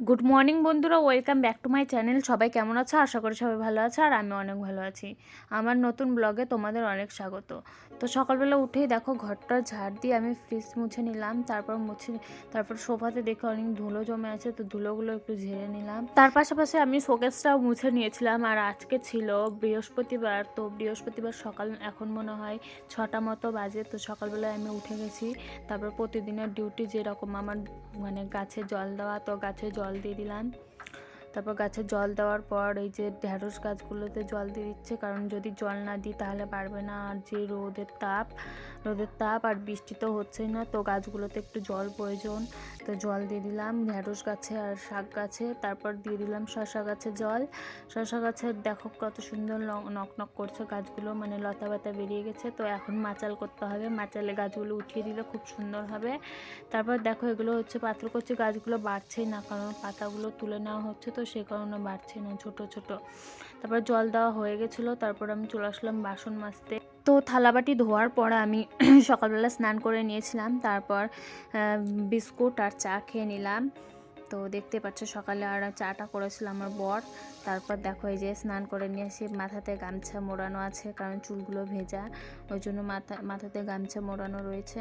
Good morning বন্ধুরা, welcome back to my channel. সবাই কেমন আছো? আশা করি সবাই ভালো আছে, আর আমি অনেক ভালো আছি। আমার নতুন ব্লগে তোমাদের অনেক স্বাগত। তো সকালবেলা উঠেই দেখো ঘরটা ঝাড় দিয়ে আমি ফ্রিজ মুছে নিলাম, তারপর মুছে, তারপর সোফাতে দেখে অনেক ধুলো জমে আছে, তো ধুলোগুলো একটু ঝেড়ে নিলাম। তার পাশাপাশি আমি শোকেসটাও মুছে নিয়েছিলাম, আর আজকে ছিল বৃহস্পতিবার, তো বৃহস্পতিবার সকাল এখন মনে হয় ছটা মতো বাজে, তো সকালবেলায় আমি উঠে গেছি। তারপর প্রতিদিনের ডিউটি যেরকম আমার মানে গাছে জল দেওয়া, তো গাছে জল দিয়ে দিলাম। তারপর গাছে জল দেওয়ার পর এই যে ঢ্যাঁড়স গাছগুলোতে জল দিয়ে দিচ্ছে, কারণ যদি জল না দিই তাহলে পারবে না আর যে রোদের তাপ রোদের তাপ আর বৃষ্টি তো হচ্ছেই না, তো গাছগুলোতে একটু জল প্রয়োজন। তো জল দিয়ে দিলাম ঢ্যাঁড়স গাছে আর শাক গাছে, তারপর দিয়ে দিলাম শশা গাছে জল। শশা গাছের দেখো কত সুন্দর নক নক করছে গাছগুলো মানে লতা পাতা বেরিয়ে গেছে, তো এখন মাচাল করতে হবে, মাচালে গাছগুলো উঠিয়ে দিলে খুব সুন্দর হবে। তারপর দেখো এগুলো হচ্ছে পাথরকচি গাছগুলো বাড়ছেই না, কারণ পাতাগুলো তুলে নেওয়া হচ্ছে, তো সে কারণে বাড়ছে না, ছোট ছোট। তারপর জল দেওয়া হয়ে গেছিল, তারপর আমি চলে আসলাম বাসন মাজতে। তো থালাবাটি ধোয়ার পর আমি সকালবেলা স্নান করে নিয়েছিলাম, তারপর বিস্কুট আর চা খেয়ে নিলাম। তো দেখতে পাচ্ছ সকালে আর চাটা করেছিল আমার বর। তারপর দেখো এই যে স্নান করে নিয়ে এসে মাথাতে গামছা মোড়ানো আছে কারণ চুলগুলো ভেজা, ওই জন্য মাথা, মাথাতে গামছা মোড়ানো রয়েছে।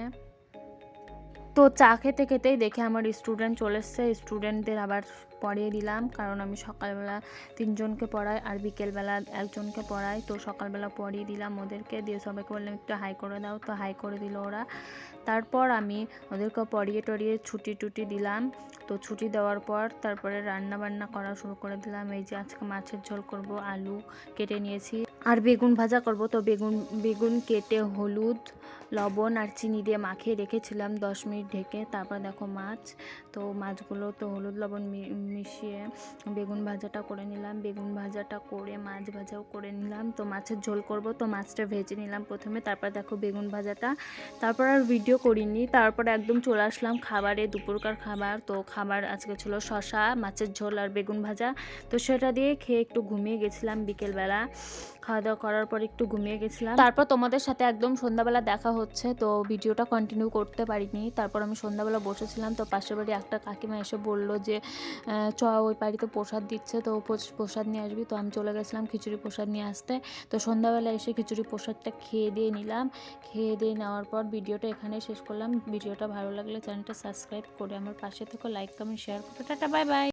তো চা খেতে খেতেই দেখে আমার স্টুডেন্ট চলে এসছে। স্টুডেন্টদের আবার পড়িয়ে দিলাম, কারণ আমি সকালবেলা তিনজনকে পড়াই আর বিকেলবেলা একজনকে পড়াই। তো সকালবেলা পড়িয়ে দিলাম ওদেরকে, দিয়ে সবাইকে বললাম, একটু হাই করে দাও। তো হাই করে দিল ওরা। তারপর আমি ওদেরকে পড়িয়ে টড়িয়ে ছুটি টুটি দিলাম। তো ছুটি দেওয়ার পর তারপরে রান্না বান্না করা শুরু করে দিলাম। এই যে আজকে মাছের ঝোল করব, আলু কেটে নিয়েছি আর বেগুন ভাজা করব। তো বেগুন বেগুন কেটে হলুদ, লবণ আর চিনি দিয়ে মাখিয়ে রেখেছিলাম দশ মিনিট। ঢেকে তারপর দেখো মাছ। তো মাছগুলো তো হলুদ লবণ মিশিয়ে বেগুন ভাজাটা করে নিলাম। বেগুন ভাজাটা করে, মাছ ভাজাও করে নিলাম। তো মাছের ঝোল করব। তো মাছটা ভেজে নিলাম প্রথমে। তারপর দেখো বেগুন ভাজাটা। তারপর আর ভিডিও করিনি। তারপর একদম চলে আসলাম খাবারে। দুপুরকার খাবার। তো খাবার আজকে ছিল শশা মাছের ঝোল আর বেগুন ভাজা। তো সেটা দিয়ে খেয়ে একটু ঘুমিয়ে গেছিলাম বিকেলবেলা। খাওয়া দাওয়া করার পর একটু ঘুমিয়ে গেছিলাম। তারপর তোমাদের সাথে একদম সন্ধ্যাবেলা দেখা হচ্ছে। তো ভিডিওটা কন্টিনিউ করতে পারিনি। তারপর আমি সন্ধ্যাবেলা বসেছিলাম, তো পাশের বাড়ি একটা কাকিমা এসে বলল যে চ, ওই বাড়িতে প্রসাদ দিচ্ছে, তো প্রস- প্রসাদ নিয়ে আসবি। তো আমি চলে গেছিলাম খিচুড়ি প্রসাদ নিয়ে আসতে। তো সন্ধ্যাবেলা এসে খিচুড়ি প্রসাদটা খেয়ে দিয়ে নিলাম। খেয়ে দিয়ে নেওয়ার পর ভিডিওটা এখানে শেষ করলাম। ভিডিওটা ভালো লাগলে চ্যানেলটা সাবস্ক্রাইব করে আমার পাশে থেকে, লাইক, কমেন্ট, শেয়ার করতে টাটা, বাই বাই।